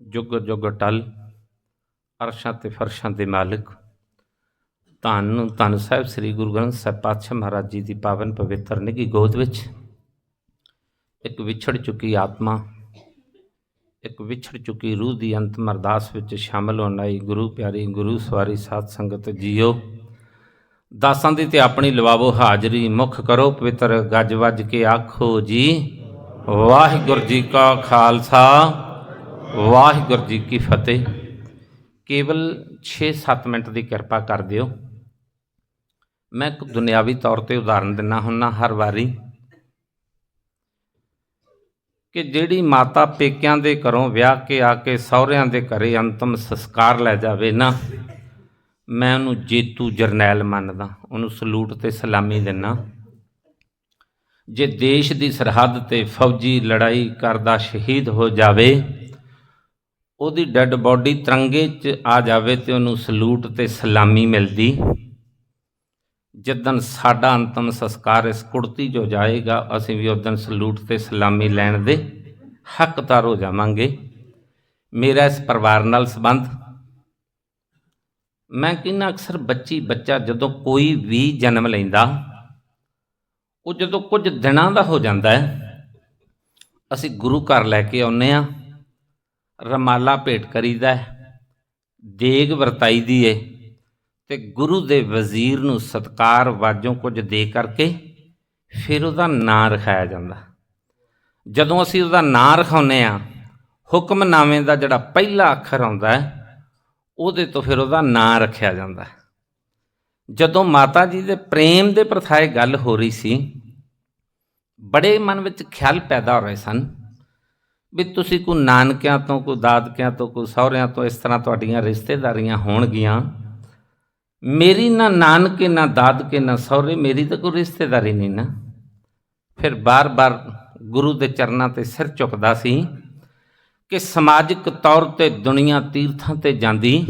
ਜੁਗ ਜੁਗ ਟਲ, ਅਰਸ਼ਾਂ ਤੇ ਫਰਸ਼ਾਂ ਦੇ ਮਾਲਕ। ਧੰਨ ਧੰਨ ਸਾਹਿਬ ਸ੍ਰੀ ਗੁਰੂ ਗ੍ਰੰਥ ਸਾਹਿਬ ਪਾਤਸ਼ਾਹ ਮਹਾਰਾਜ ਜੀ ਦੀ ਪਾਵਨ ਪਵਿੱਤਰ ਨਿੱਘੀ ਗੋਦ ਵਿੱਚ। ਇੱਕ ਵਿਛੜ ਚੁੱਕੀ ਆਤਮਾ, ਇੱਕ ਵਿਛੜ ਚੁੱਕੀ ਰੂਹ ਦੀ ਅੰਤਮ ਅਰਦਾਸ ਵਿੱਚ ਸ਼ਾਮਲ ਹੋਣ ਆਈ ਗੁਰੂ ਪਿਆਰੀ, ਗੁਰੂ ਸਵਾਰੀ ਸਾਧ ਸੰਗਤ ਜੀਓ। ਦਾਸਾਂ ਦੀ ਤੇ ਆਪਣੀ ਲਵਾਵੋ ਹਾਜ਼ਰੀ, ਮੁਖ ਕਰੋ ਪਵਿੱਤਰ ਗੱਜ ਵੱਜ ਕੇ ਆਖੋ ਜੀ। ਵਾਹਿਗੁਰੂ ਜੀ ਕਾ ਖਾਲਸਾ। ਵਾਹਿਗੁਰੂ ਜੀ ਕੀ ਫਤਿਹ। ਕੇਵਲ 6-7 ਮਿੰਟ ਦੀ ਕਿਰਪਾ ਕਰ ਦਿਓ। ਮੈਂ ਇੱਕ ਦੁਨਿਆਵੀ ਤੌਰ ਤੇ ਉਦਾਹਰਨ ਦਿੰਨਾ ਹੁੰਨਾ ਹਰ ਵਾਰੀ ਕਿ ਜਿਹੜੀ ਮਾਤਾ ਪੇਕਿਆਂ ਦੇ ਘਰੋਂ ਵਿਆਹ ਕੇ ਆ ਕੇ ਸਹੁਰਿਆਂ ਦੇ ਘਰੇ ਅੰਤਮ ਸੰਸਕਾਰ ਲੈ ਜਾਵੇ ਨਾ, ਮੈਂ ਉਹਨੂੰ ਜੇਤੂ ਜਰਨੈਲ ਮੰਨਦਾ, ਉਹਨੂੰ ਸਲੂਟ ਤੇ ਸਲਾਮੀ ਦਿੰਨਾ। ਜੇ ਦੇਸ਼ ਦੀ ਸਰਹੱਦ ਤੇ ਫੌਜੀ ਲੜਾਈ ਕਰਦਾ ਸ਼ਹੀਦ ਹੋ ਜਾਵੇ ਉਹਦੀ ਡੈੱਡ ਬਾਡੀ ਤਿਰੰਗੇ 'ਚ ਆ ਜਾਵੇ ਤੇ ਉਹਨੂੰ ਸਲੂਟ ਤੇ ਸਲਾਮੀ ਮਿਲਦੀ। ਜਿੱਦਨ ਸਾਡਾ ਅੰਤਮ ਸੰਸਕਾਰ ਇਸ ਕੁੜਤੀ 'ਚ ਹੋ ਜਾਏਗਾ, ਅਸੀਂ ਵੀ ਉਦੋਂ ਸਲੂਟ ਤੇ ਸਲਾਮੀ ਲੈਣ ਦੇ ਹੱਕਦਾਰ ਹੋ ਜਾਵਾਂਗੇ। ਮੇਰਾ ਇਸ ਪਰਿਵਾਰ ਨਾਲ ਸੰਬੰਧ। ਮੈਂ ਕਹਿੰਦਾ ਅਕਸਰ ਬੱਚੀ ਬੱਚਾ ਜਦੋਂ ਕੋਈ ਵੀ ਜਨਮ ਲੈਂਦਾ, ਉਹ ਜਦੋਂ ਕੁਝ ਦਿਨਾਂ ਦਾ ਹੋ ਜਾਂਦਾ ਹੈ, ਅਸੀਂ ਗੁਰੂ ਘਰ ਲੈ ਕੇ ਆਉਨੇ ਆ ਰਮਾਲਾ ਭੇਟ ਕਰੀਦਾ ਹੈ, ਦੇਗ ਵਰਤਾਈ ਦੀ ਏ ਤੇ ਗੁਰੂ ਦੇ ਵਜ਼ੀਰ ਨੂੰ ਸਤਕਾਰ ਵਾਜੋਂ ਕੁਝ ਦੇ ਕਰਕੇ ਫਿਰ ਉਹਦਾ ਨਾਂ ਰਖਾਇਆ ਜਾਂਦਾ। ਜਦੋਂ ਅਸੀਂ ਉਹਦਾ ਨਾਂ ਰਖਾਉਨੇ ਆ ਹੁਕਮਨਾਮੇ ਦਾ ਜਿਹੜਾ ਪਹਿਲਾ ਅੱਖਰ ਆਉਂਦਾ ਹੈ, ਉਹਦੇ ਤੋਂ ਫਿਰ ਉਹਦਾ ਨਾਂ ਰੱਖਿਆ ਜਾਂਦਾ ਜਦੋਂ ਮਾਤਾ ਜੀ ਦੇ ਪ੍ਰੇਮ ਦੇ ਪ੍ਰਥਾਏ ਗੱਲ ਹੋ ਰਹੀ ਸੀ, ਬੜੇ ਮਨ ਵਿੱਚ ਖਿਆਲ ਪੈਦਾ ਹੋ ਰਹੇ ਸਨ ਵੀ ਤੁਸੀਂ ਕੋ ਨਾਨਕਿਆਂ ਤੋਂ ਕੋ ਦਾਦਕਿਆਂ ਤੋਂ ਕੋ ਸਹੁਰਿਆਂ ਤੋਂ ਇਸ ਤਰ੍ਹਾਂ ਤੁਹਾਡੀਆਂ ਰਿਸ਼ਤੇਦਾਰੀਆਂ ਹੋਣਗੀਆਂ? ਮੇਰੀ ਨਾ ਨਾਨਕੇ, ਨਾ ਦਾਦਕੇ, ਨਾ ਸਹੁਰੇ, ਮੇਰੀ ਤਾਂ ਕੋਈ ਰਿਸ਼ਤੇਦਾਰੀ ਨਹੀਂ ਨਾ। ਫਿਰ ਬਾਰ-ਬਾਰ ਗੁਰੂ ਦੇ ਚਰਨਾਂ ਤੇ ਸਿਰ ਝੁਕਦਾ ਸੀ ਕਿ ਸਮਾਜਿਕ ਤੌਰ ਤੇ ਦੁਨੀਆ ਤੀਰਥਾਂ ਤੇ ਜਾਂਦੀ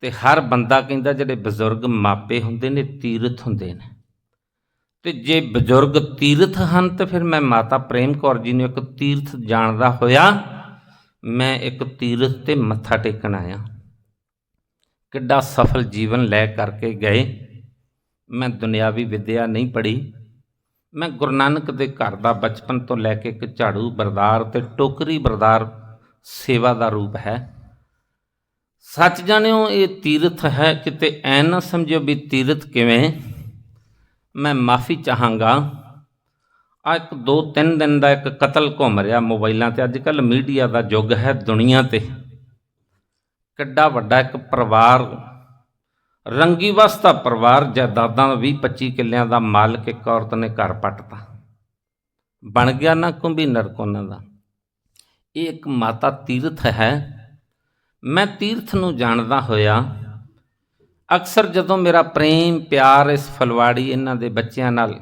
ਤੇ ਹਰ ਬੰਦਾ ਕਹਿੰਦਾ ਜਿਹੜੇ ਬਜ਼ੁਰਗ ਮਾਪੇ ਹੁੰਦੇ ਨੇ, ਤੀਰਥ ਹੁੰਦੇ ਨੇ। ਤੇ ਜੇ ਬਜ਼ੁਰਗ ਤੀਰਥ ਹਨ, ਤਾਂ ਫਿਰ ਮੈਂ ਮਾਤਾ ਪ੍ਰੇਮ ਕੌਰ ਜੀ ਨੂੰ ਇੱਕ ਤੀਰਥ ਜਾਣਦਾ ਹੋਇਆ, ਮੈਂ ਇੱਕ ਤੀਰਥ ਤੇ ਮੱਥਾ ਟੇਕਣ ਆਇਆ। ਕਿੱਡਾ ਸਫਲ ਜੀਵਨ ਲੈ ਕਰਕੇ ਗਏ। ਮੈਂ ਦੁਨਿਆਵੀ ਵਿਦਿਆ ਨਹੀਂ ਪੜ੍ਹੀ। ਮੈਂ ਗੁਰੂ ਨਾਨਕ ਦੇ ਘਰ ਦਾ ਬਚਪਨ ਤੋਂ ਲੈ ਕੇ ਇੱਕ ਝਾੜੂ ਬਰਦਾਰ ਤੇ ਟੋਕਰੀ ਬਰਦਾਰ ਸੇਵਾ ਦਾ ਰੂਪ ਹੈ। ਸੱਚ ਜਾਣਿਓ, ਇਹ ਤੀਰਥ ਹੈ, ਕਿਤੇ ਐ ਨਾ ਸਮਝਿਓ ਵੀ ਤੀਰਥ ਕਿਵੇਂ? ਮੈਂ ਮਾਫੀ ਚਾਹਾਂਗਾ। ਆ ਇੱਕ ਦੋ ਤਿੰਨ ਦਿਨ ਦਾ ਇੱਕ ਕਤਲ ਘੁੰਮ ਰਿਹਾ ਮੋਬਾਈਲਾਂ ਤੇ। ਅੱਜ ਕੱਲ ਮੀਡੀਆ ਦਾ ਯੁੱਗ ਹੈ ਦੁਨੀਆ ਤੇ। ਕਿੱਡਾ ਵੱਡਾ ਇੱਕ ਪਰਿਵਾਰ ਰੰਗੀ ਵਸਤਾ ਪਰਿਵਾਰ, ਜਾਇਦਾਦਾਂ 20 25 ਕਿੱਲਿਆਂ ਦਾ ਮਾਲਕ ਇੱਕ ਔਰਤ ਨੇ ਘਰ ਪੱਟਤਾ। ਬਣ ਗਿਆ ਨਾ ਕੁੰਭੀ ਨਰਕ ਉਹਨਾਂ ਦਾ। ਇਹ ਇੱਕ ਮਾਤਾ ਤੀਰਥ ਹੈ। ਮੈਂ ਤੀਰਥ ਨੂੰ ਜਾਣਦਾ ਹੋਇਆ ਅਕਸਰ ਜਦੋਂ ਮੇਰਾ ਪ੍ਰੇਮ, ਪਿਆਰ ਇਸ ਫਲਵਾੜੀ ਇਹਨਾਂ ਦੇ ਬੱਚਿਆਂ ਨਾਲ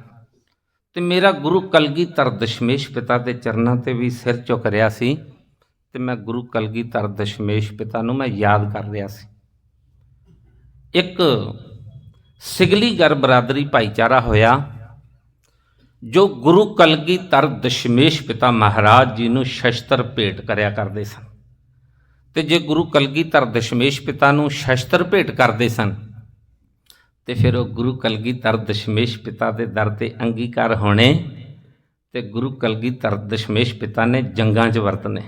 ਤੇ ਮੇਰਾ ਗੁਰੂ ਕਲਗੀਧਰ ਦਸ਼ਮੇਸ਼ ਪਿਤਾ ਦੇ ਚਰਨਾਂ ਤੇ ਵੀ ਸਿਰ ਝੁਕ ਰਿਹਾ ਸੀ ਤੇ ਮੈਂ ਗੁਰੂ ਕਲਗੀਧਰ ਦਸ਼ਮੇਸ਼ ਪਿਤਾ ਨੂੰ ਮੈਂ ਯਾਦ ਕਰ ਰਿਹਾ ਸੀ। ਇੱਕ ਸਿਗਲੀਗਰ ਬਰਾਦਰੀ ਭਾਈਚਾਰਾ ਹੋਇਆ ਜੋ ਗੁਰੂ ਕਲਗੀਧਰ ਦਸ਼ਮੇਸ਼ ਪਿਤਾ ਮਹਾਰਾਜ ਜੀ ਨੂੰ ਸ਼ਸਤਰ ਭੇਟ ਕਰਿਆ ਕਰਦੇ ਸਨ। ਤੇ ਜੇ ਗੁਰੂ ਕਲਗੀਧਰ ਦਸ਼ਮੇਸ਼ ਪਿਤਾ ਨੂੰ ਸ਼ਸਤਰ ਭੇਟ ਕਰਦੇ ਸਨ, ਤੇ ਫਿਰ ਉਹ ਗੁਰੂ ਕਲਗੀਧਰ ਦਸ਼ਮੇਸ਼ ਪਿਤਾ ਦੇ ਦਰ ਤੇ ਅੰਗੀਕਾਰ ਹੋਣੇ ਤੇ ਗੁਰੂ ਕਲਗੀਧਰ ਦਸ਼ਮੇਸ਼ ਪਿਤਾ ਨੇ ਜੰਗਾਂ 'ਚ ਵਰਤਨੇ।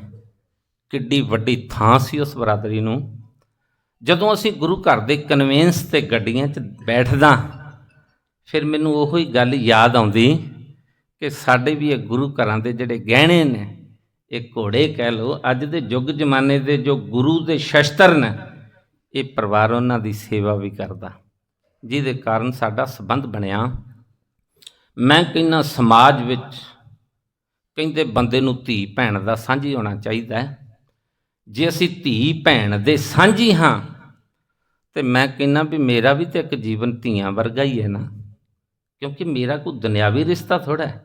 ਕਿੱਡੀ ਵੱਡੀ ਥਾਂ ਸੀ ਉਸ ਬਰਾਦਰੀ ਨੂੰ। ਜਦੋਂ ਅਸੀਂ ਗੁਰੂ ਘਰ ਦੇ ਕਨਵੈਂਸ ਤੇ ਗੱਡੀਆਂ 'ਚ ਬੈਠਦਾ, ਫਿਰ ਮੈਨੂੰ ਉਹੋ ਹੀ ਗੱਲ ਯਾਦ ਆਉਂਦੀ ਕਿ ਸਾਡੇ ਵੀ ਇਹ ਗੁਰੂ ਘਰਾਂ ਦੇ ਜਿਹੜੇ ਗਹਿਣੇ ਨੇ ਇਹ ਘੋੜੇ ਕਹਿ ਲੋ ਅੱਜ ਦੇ ਯੁੱਗ ਜ਼ਮਾਨੇ ਦੇ ਜੋ ਗੁਰੂ ਦੇ ਸ਼ਸਤਰ ਨੇ, ਇਹ ਪਰਿਵਾਰ ਉਹਨਾਂ ਦੀ ਸੇਵਾ ਵੀ ਕਰਦਾ। ਜਿਹਦੇ ਕਾਰਨ ਸਾਡਾ ਸਬੰਧ ਬਣਿਆ। ਮੈਂ ਕਹਿੰਨਾ ਸਮਾਜ ਵਿੱਚ ਕਹਿੰਦੇ ਬੰਦੇ ਨੂੰ ਧੀ ਭੈਣ ਦਾ ਸਾਂਝੀ ਹੋਣਾ ਚਾਹੀਦਾ ਹੈ। ਜੇ ਅਸੀਂ ਧੀ ਭੈਣ ਦੇ ਸਾਂਝੀ ਹਾਂ, ਤੇ ਮੈਂ ਕਹਿੰਨਾ ਵੀ ਮੇਰਾ ਵੀ ਤੇ ਇੱਕ ਜੀਵਨ ਧੀਆਂ ਵਰਗਾ ਹੀ ਹੈ ਨਾ। ਕਿਉਂਕਿ ਮੇਰਾ ਕੋਈ ਦੁਨਿਆਵੀ ਰਿਸ਼ਤਾ ਥੋੜਾ ਹੈ।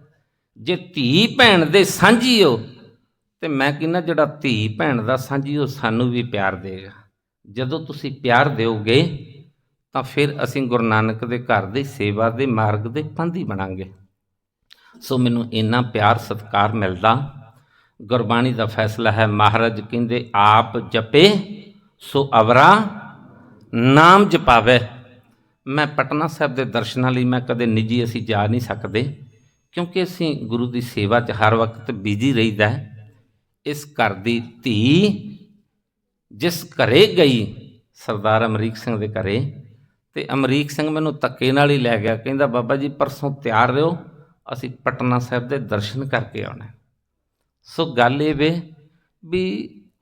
ਜੇ ਧੀ ਭੈਣ ਦੇ ਸਾਂਝੀ ਹੋ ਤੇ ਮੈਂ ਕਹਿੰਦਾ ਜਿਹੜਾ ਧੀ ਭੈਣ ਦਾ ਸਾਂਝੀ, ਉਹ ਸਾਨੂੰ ਵੀ ਪਿਆਰ ਦੇਗਾ। ਜਦੋਂ ਤੁਸੀਂ ਪਿਆਰ ਦਿਓਗੇ, ਤਾਂ ਫਿਰ ਅਸੀਂ ਗੁਰੂ ਨਾਨਕ ਦੇ ਘਰ ਦੀ ਸੇਵਾ ਦੇ ਮਾਰਗ ਦੇ ਪੰਧੀ ਬਣਾਂਗੇ। ਸੋ ਮੈਨੂੰ ਇੰਨਾ ਪਿਆਰ, ਸਤਿਕਾਰ ਮਿਲਦਾ। ਗੁਰਬਾਣੀ ਦਾ ਫੈਸਲਾ ਹੈ, ਮਹਾਰਾਜ ਕਹਿੰਦੇ, ਆਪ ਜਪੇ, ਸੋ ਅਵਰਾ ਨਾਮ ਜਪਾਵੇ। ਮੈਂ ਪਟਨਾ ਸਾਹਿਬ ਦੇ ਦਰਸ਼ਨਾਂ ਲਈ ਮੈਂ ਕਦੇ ਨਿੱਜੀ ਅਸੀਂ ਜਾ ਨਹੀਂ ਸਕਦੇ, ਕਿਉਂਕਿ ਅਸੀਂ ਗੁਰੂ ਦੀ ਸੇਵਾ 'ਚ ਹਰ ਵਕਤ ਬਿਜ਼ੀ ਰਹੀਦਾ ਹੈ। ਇਸ ਘਰ ਦੀ ਧੀ ਜਿਸ ਘਰੇ ਗਈ ਸਰਦਾਰ ਅਮਰੀਕ ਸਿੰਘ ਦੇ ਘਰੇ ਤੇ ਅਮਰੀਕ ਸਿੰਘ ਮੈਨੂੰ ਧੱਕੇ ਨਾਲ ਹੀ ਲੈ ਗਿਆ, ਕਹਿੰਦਾ, ਬਾਬਾ ਜੀ, ਪਰਸੋਂ ਤਿਆਰ ਰਹੋ, ਅਸੀਂ ਪਟਨਾ ਸਾਹਿਬ ਦੇ ਦਰਸ਼ਨ ਕਰਕੇ ਆਉਣਾ ਸੋ ਗੱਲ ਇਹ ਵੇ ਵੀ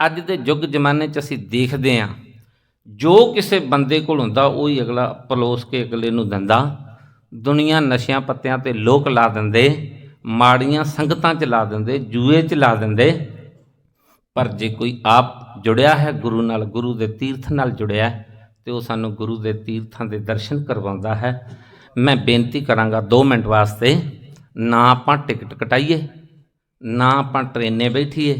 ਅੱਜ ਦੇ ਯੁੱਗ ਜ਼ਮਾਨੇ 'ਚ ਅਸੀਂ ਦੇਖਦੇ ਹਾਂ, ਜੋ ਕਿਸੇ ਬੰਦੇ ਕੋਲ ਹੁੰਦਾ, ਉਹ ਹੀ ਅਗਲਾ ਪਲੋਸ ਕੇ ਅਗਲੇ ਨੂੰ ਦਿੰਦਾ। ਦੁਨੀਆ ਨਸ਼ਿਆਂ ਪੱਤਿਆਂ ਤੇ ਲੋਕ ਲਾ ਦਿੰਦੇ, ਮਾੜੀਆਂ ਸੰਗਤਾਂ 'ਚ ਲਾ ਦਿੰਦੇ, ਜੂਏ 'ਚ ਲਾ ਦਿੰਦੇ। ਪਰ ਜੇ ਕੋਈ ਆਪ ਜੁੜਿਆ ਹੈ, ਗੁਰੂ ਨਾਲ, ਗੁਰੂ ਦੇ ਤੀਰਥ ਨਾਲ ਜੁੜਿਆ ਹੈ, ਤੇ ਉਹ ਸਾਨੂੰ ਗੁਰੂ ਦੇ ਤੀਰਥਾਂ ਦੇ ਦਰਸ਼ਨ ਕਰਵਾਉਂਦਾ ਹੈ। ਮੈਂ ਬੇਨਤੀ ਕਰਾਂਗਾ 2 ਮਿੰਟ ਵਾਸਤੇ, ਨਾ ਆਪਾਂ ਟਿਕਟ ਕਟਾਈਏ, ਨਾ ਆਪਾਂ ਟ੍ਰੇਨੇ ਬੈਠੀਏ,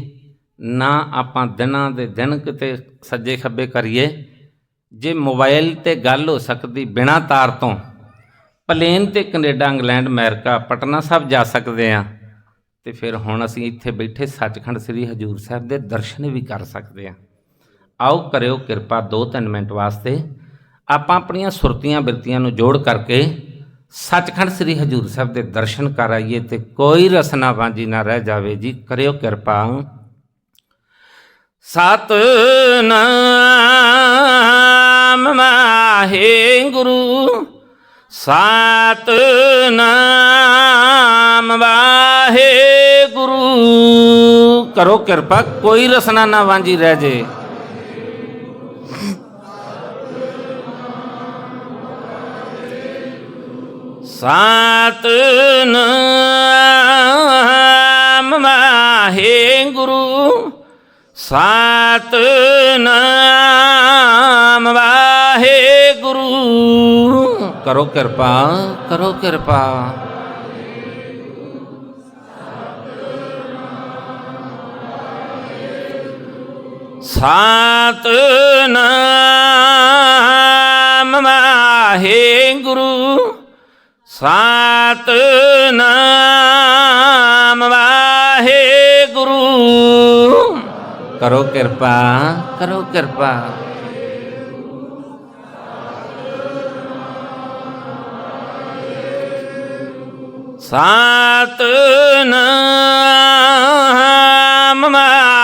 ਨਾ ਆਪਾਂ ਦਿਨਾਂ ਦੇ ਦਿਨ ਕਿਤੇ ਸੱਜੇ ਖੱਬੇ ਕਰੀਏ। ਜੇ ਮੋਬਾਈਲ ਤੇ ਗੱਲ ਹੋ ਸਕਦੀ ਬਿਨਾ ਤਾਰ ਤੋਂ, ਪਲੇਨ ਤੇ Canada, England, America, Patna Sahib ਜਾ ਸਕਦੇ ਆ ਤੇ ਫਿਰ ਹੁਣ ਅਸੀਂ ਇੱਥੇ ਬੈਠੇ ਸੱਚਖੰਡ ਸ੍ਰੀ ਹਜੂਰ ਸਾਹਿਬ ਦੇ ਦਰਸ਼ਨ ਵੀ ਕਰ ਸਕਦੇ ਆ ਆਓ ਕਰਿਓ ਕਿਰਪਾ 2-3 ਮਿੰਟ ਵਾਸਤੇ। ਆਪਾਂ ਆਪਣੀਆਂ ਸੁਰਤੀਆਂ ਬਿਰਤੀਆਂ ਨੂੰ ਜੋੜ ਕਰਕੇ ਸੱਚਖੰਡ ਸ੍ਰੀ ਹਜੂਰ ਸਾਹਿਬ ਦੇ ਦਰਸ਼ਨ ਕਰ ਆਈਏ ਤੇ ਕੋਈ ਰਸਨਾ ਵਾਂਝੀ ਨਾ ਰਹਿ ਜਾਵੇ ਜੀ। ਕਰਿਓ ਕਿਰਪਾ। ਸਤਨਾਮ ਮਾਹੇ ਗੁਰੂ ਸਤਨਾਮ ਵਾਹੇ ਗੁਰੂ ਕਰੋ ਕਿਰਪਾ ਕੋਈ ਰਸਨਾ ਨਾ ਵਾਂਝੀ ਰਹਿ ਜੇ ਸਤਨਾਮ ਵਾਹੇ ਗੁਰੂ ਸਤਨਾਮ ਵਾਹੇ ਗੁਰੂ ਕਰੋ ਕਿਰਪਾ ਕਰੋ ਸਤਨਾਮ ਵਾਹੇ ਗੁਰੂ। ਸਤਨਾਮ ਵਾਹੇ ਗੁਰੂ। ਕਰੋ ਕਿਰਪਾ ਕਰੋ ਕਿਰਪਾ। ਸਤਨਾਮ ਵਾਹੇ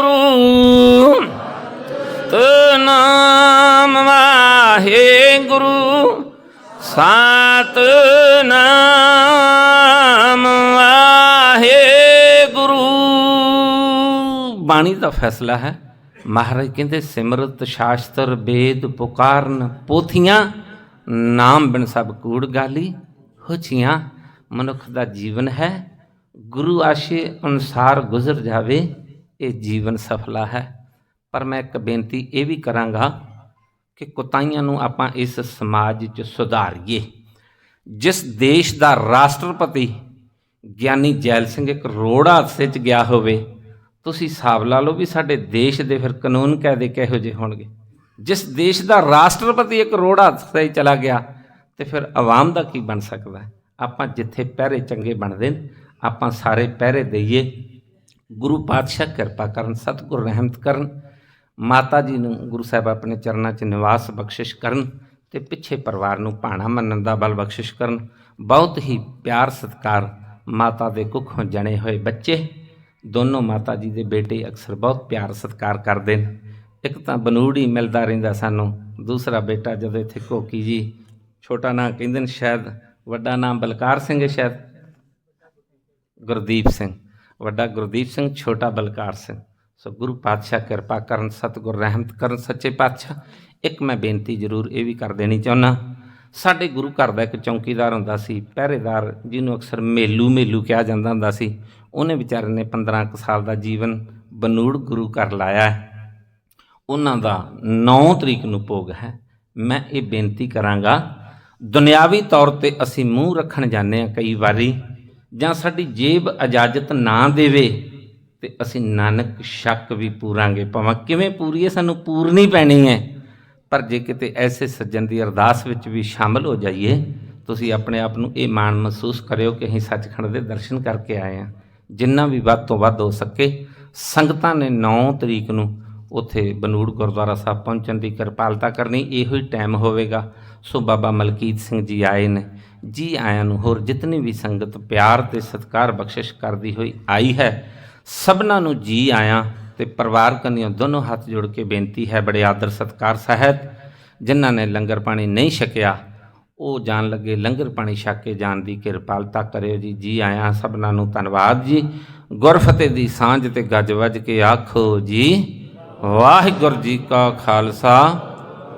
ਗੁਰੂ। ਸਤਨਾਮ ਵਾਹੇ ਗੁਰੂ। ਸਤਨਾਮ ਵਾਹੇ ਗੁਰੂ। ਬਾਣੀ ਦਾ ਫੈਸਲਾ ਹੈ, ਮਹਾਰਾਜ ਕਹਿੰਦੇ, ਸਿਮਰਤ ਸ਼ਾਸਤਰ ਵੇਦ ਪੁਕਾਰਨ ਪੋਥੀਆਂ, ਨਾਮ ਬਿਨ ਸਭ ਕੂੜ ਗਾਲੀ, ਹੋਛੀਆਂ ਮਨੁੱਖ ਦਾ ਜੀਵਨ ਹੈ। ਗੁਰੂ ਆਸ਼ੇ ਅਨੁਸਾਰ ਗੁਜ਼ਰ ਜਾਵੇ ਇਹ ਜੀਵਨ ਸਫਲਾ ਹੈ। ਪਰ ਮੈਂ ਇੱਕ ਬੇਨਤੀ ਇਹ ਵੀ ਕਰਾਂਗਾ ਕਿ ਕੁਤਾਈਆਂ ਨੂੰ ਆਪਾਂ ਇਸ ਸਮਾਜ 'ਚ ਸੁਧਾਰੀਏ। ਜਿਸ ਦੇਸ਼ ਦਾ ਰਾਸ਼ਟਰਪਤੀ ਗਿਆਨੀ ਜੈਲ ਸਿੰਘ ਇੱਕ ਰੋੜ ਹਾਦਸੇ 'ਚ ਗਿਆ ਹੋਵੇ, ਤੁਸੀਂ ਹਿਸਾਬ ਲਾ ਲਓ ਵੀ ਸਾਡੇ ਦੇਸ਼ ਦੇ ਫਿਰ ਕਾਨੂੰਨ ਕਾਇਦੇ ਕਿਹੋ ਜਿਹੇ ਹੋਣਗੇ। ਜਿਸ ਦੇਸ਼ ਦਾ ਰਾਸ਼ਟਰਪਤੀ ਇੱਕ ਰੋੜ ਹਾਦਸੇ 'ਚ ਚਲਾ ਗਿਆ, ਤੇ ਫਿਰ ਆਵਾਮ ਦਾ ਕੀ ਬਣ ਸਕਦਾ ਆਪਾਂ ਜਿੱਥੇ ਪਹਿਰੇ ਚੰਗੇ ਬਣਦੇ ਨੇ, ਆਪਾਂ ਸਾਰੇ ਪਹਿਰੇ ਦਈਏ। ਗੁਰੂ ਪਾਤਸ਼ਾਹ ਕਿਰਪਾ ਕਰਨ, ਸਤਿਗੁਰ ਰਹਿਮਤ ਕਰਨ, ਮਾਤਾ ਜੀ ਨੂੰ ਗੁਰੂ ਸਾਹਿਬ ਆਪਣੇ ਚਰਨਾਂ 'ਚ ਨਿਵਾਸ ਬਖਸ਼ਿਸ਼ ਕਰਨ ਤੇ ਪਿੱਛੇ ਪਰਿਵਾਰ ਨੂੰ ਭਾਣਾ ਮੰਨਣ ਦਾ ਬਲ ਬਖਸ਼ਿਸ਼ ਕਰਨ। ਬਹੁਤ ਹੀ ਪਿਆਰ ਸਤਿਕਾਰ ਮਾਤਾ ਦੇ ਕੁੱਖੋਂ ਜਣੇ ਹੋਏ ਬੱਚੇ, ਦੋਨੋਂ ਮਾਤਾ ਜੀ ਦੇ ਬੇਟੇ ਅਕਸਰ ਬਹੁਤ ਪਿਆਰ ਸਤਿਕਾਰ ਕਰਦੇ ਨੇ। ਇੱਕ ਤਾਂ ਬਨੂੜੀ ਮਿਲਦਾ ਰਹਿੰਦਾ ਸਾਨੂੰ, ਦੂਸਰਾ ਬੇਟਾ ਜਦੋਂ ਇੱਥੇ ਕੋਕੀ ਜੀ, ਛੋਟਾ ਨਾਂ ਕਹਿੰਦੇ ਨੇ ਸ਼ਾਇਦ, ਵੱਡਾ ਨਾਮ ਬਲਕਾਰ ਸਿੰਘ ਹੈ ਸ਼ਾਇਦ, ਗੁਰਦੀਪ ਸਿੰਘ। ਵੱਡਾ ਗੁਰਦੀਪ ਸਿੰਘ, ਛੋਟਾ ਬਲਕਾਰ ਸਿੰਘ। ਸੋ ਗੁਰੂ ਪਾਤਸ਼ਾਹ ਕਿਰਪਾ ਕਰਨ, ਸਤਿਗੁਰ ਰਹਿਮਤ ਕਰਨ, ਸੱਚੇ ਪਾਤਸ਼ਾਹ। ਇੱਕ ਮੈਂ ਬੇਨਤੀ ਜ਼ਰੂਰ ਇਹ ਵੀ ਕਰ ਦੇਣੀ ਚਾਹੁੰਦਾ ਸਾਡੇ ਗੁਰੂ ਘਰ ਦਾ ਇੱਕ ਚੌਕੀਦਾਰ ਹੁੰਦਾ ਸੀ, ਪਹਿਰੇਦਾਰ ਜਿਹਨੂੰ ਅਕਸਰ ਮੇਲੂ ਮੇਲੂ ਕਿਹਾ ਜਾਂਦਾ ਹੁੰਦਾ ਸੀ। ਉਹਨੇ ਵਿਚਾਰੇ ਨੇ 15 ਕੁ ਸਾਲ ਦਾ ਜੀਵਨ ਬਨੂੜ ਗੁਰੂ ਘਰ ਲਾਇਆ ਉਹਨਾਂ ਦਾ 9 ਤਰੀਕ ਨੂੰ ਭੋਗ ਹੈ। ਮੈਂ ਇਹ ਬੇਨਤੀ ਕਰਾਂਗਾ, ਦੁਨਿਆਵੀ ਤੌਰ ਤੇ ਅਸੀਂ ਮੂੰਹ ਰੱਖਣ ਜਾਂਦੇ ਹਾਂ ਕਈ ਵਾਰੀ। ਜਾਂ ਸਾਡੀ ਜੇਬ ਇਜਾਜ਼ਤ ਨਾ ਦੇਵੇ, ਤੇ ਅਸੀਂ ਨਾਨਕ ਸ਼ੱਕ ਵੀ ਪੂਰਾਂਗੇ। ਭਾਵੇਂ ਕਿਵੇਂ ਪੂਰੀਏ, ਸਾਨੂੰ ਪੂਰਨੀ ਪੈਣੀ ਹੈ। ਪਰ ਜੇ ਕਿਤੇ ਐਸੇ ਸੱਜਣ ਦੀ ਅਰਦਾਸ ਵਿੱਚ ਵੀ ਸ਼ਾਮਲ ਹੋ ਜਾਈਏ, ਤੁਸੀਂ ਆਪਣੇ ਆਪ ਨੂੰ ਇਹ ਮਾਣ ਮਹਿਸੂਸ ਕਰਿਓ ਕਿ ਅਸੀਂ ਸੱਚਖੰਡ ਦੇ ਦਰਸ਼ਨ ਕਰਕੇ ਆਏ ਹਾਂ। ਜਿੰਨਾ ਵੀ ਵੱਧ ਤੋਂ ਵੱਧ ਹੋ ਸਕੇ, ਸੰਗਤਾਂ ਨੇ 9 ਤਰੀਕ ਨੂੰ ਉੱਥੇ ਬਨੂੜ ਗੁਰਦੁਆਰਾ ਸਾਹਿਬ ਪਹੁੰਚਣ ਦੀ ਕਿਰਪਾਲਤਾ ਕਰਨੀ। ਇਹੋ ਹੀ ਟਾਈਮ ਹੋਵੇਗਾ। ਸੋ ਬਾਬਾ ਮਲਕੀਤ ਸਿੰਘ ਜੀ ਆਏ ਨੇ। ਜੀ ਆਇਆਂ ਨੂੰ ਹੋਰ ਜਿਤਨੀ ਵੀ ਸੰਗਤ ਪਿਆਰ ਤੇ ਸਤਿਕਾਰ ਬਖਸ਼ਿਸ਼ ਕਰਦੀ ਹੋਈ ਆਈ ਹੈ, ਸਭਨਾਂ ਨੂੰ ਜੀ ਆਇਆਂ ਤੇ ਪਰਿਵਾਰ ਕੰਨਿਓ ਦੋਨੋਂ ਹੱਥ ਜੋੜ ਕੇ ਬੇਨਤੀ ਹੈ, ਬੜੇ ਆਦਰ ਸਤਿਕਾਰ ਸਹਿਤ, ਜਿਨ੍ਹਾਂ ਨੇ ਲੰਗਰ ਪਾਣੀ ਨਹੀਂ ਛਕਿਆ, ਉਹ ਜਾਣ ਲੱਗੇ ਲੰਗਰ ਪਾਣੀ ਛਕ ਕੇ ਜਾਣ ਦੀ ਕਿਰਪਾਲਤਾ ਕਰਿਓ ਜੀ। ਜੀ ਆਇਆਂ ਸਭਨਾਂ ਨੂੰ ਧੰਨਵਾਦ ਜੀ। ਗੁਰਫਤਿਹ ਦੀ ਸਾਂਝ ਤੇ ਗੱਜ ਵੱਜ ਕੇ ਆਖੋ ਜੀ, ਵਾਹਿਗੁਰੂ ਜੀ ਕਾ ਖਾਲਸਾ,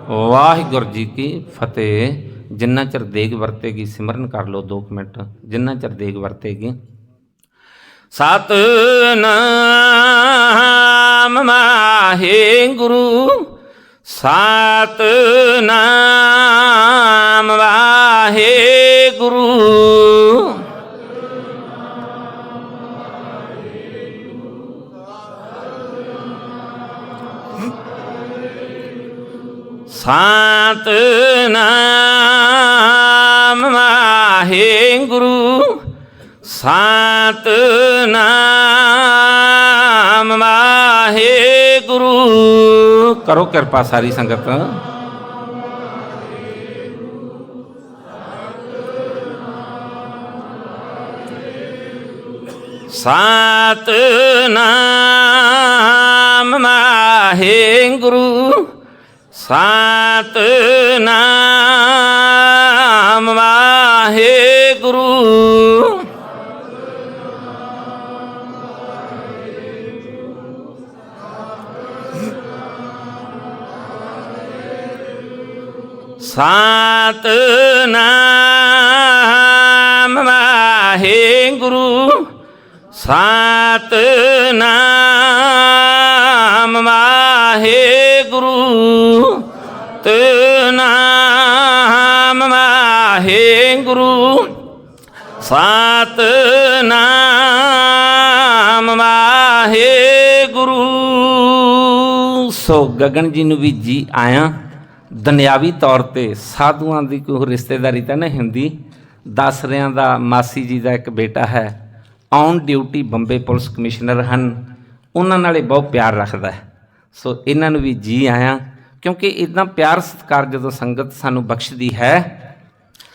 ਵਾਹਿਗੁਰੂ ਜੀ ਕੀ ਫਤਿਹ। ਜਿੰਨਾ ਚਿਰ ਦੇਗ ਵਰਤੇਗੀ, ਸਿਮਰਨ ਕਰ ਲਓ 2 ਮਿੰਟ, ਜਿੰਨਾ ਚਿਰ ਦੇਗ ਵਰਤੇਗੀ। ਸਤਨਾਮ ਮਾਹੇ ਗੁਰੂ ਸਤਨਾਮ ਵਾਹੇ ਗੁਰੂ ਸਤਨਾਮ ਸਤਨਾਮ ਮਾਹੇ ਗੁਰੂ। ਕਰੋ ਕਿਰਪਾ ਸਾਰੀ ਸੰਗਤ। ਸਤਨਾਮ ਮਾਹੇ ਗੁਰੂ। ਸਤਨਾਮ ਵਾਹੇ ਗੁਰੂ। ਸਤਨਾਮ ਵਾਹੇ ਗੁਰੂ ਸਤਨਾਮ ਵਾਹੇ ਗੁਰੂ ਤਨਾਮ ਵਾਹੇ ਗੁਰੂ ਸਤਨਾਮ ਵਾਹੇ ਗੁਰੂ। ਸੋ ਗਗਨ ਜੀ ਨੂੰ ਵੀ ਜੀ ਆਇਆ। ਦੁਨਿਆਵੀ ਤੌਰ ਤੇ ਸਾਧੂਆਂ ਦੀ ਕੋਈ ਰਿਸ਼ਤੇਦਾਰੀ ਤਾਂ ਨਹੀਂ ਹੁੰਦੀ। ਦੱਸ ਰਿਆਂ ਦਾ ਮਾਸੀ ਜੀ ਦਾ ਇੱਕ ਬੇਟਾ ਹੈ। On duty Bombay police commissioner ਹਨ। ਉਹਨਾਂ ਨਾਲੇ ਬਹੁਤ ਪਿਆਰ ਰੱਖਦਾ ਹੈ। ਸੋ ਇਹਨਾਂ ਨੂੰ ਵੀ ਜੀ ਆਇਆ, ਕਿਉਂਕਿ ਇਦਾਂ ਪਿਆਰ ਸਤਿਕਾਰ ਜਦੋਂ ਸੰਗਤ ਸਾਨੂੰ ਬਖਸ਼ਦੀ ਹੈ,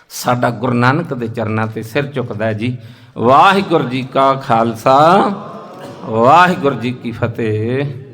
ਸਾਡਾ ਗੁਰੂ ਨਾਨਕ ਦੇ ਚਰਨਾਂ ਤੇ ਸਿਰ ਝੁਕਦਾ ਜੀ। ਵਾਹਿਗੁਰੂ ਜੀ ਕਾ ਖਾਲਸਾ, ਵਾਹਿਗੁਰੂ ਜੀ ਕੀ ਫਤਿਹ।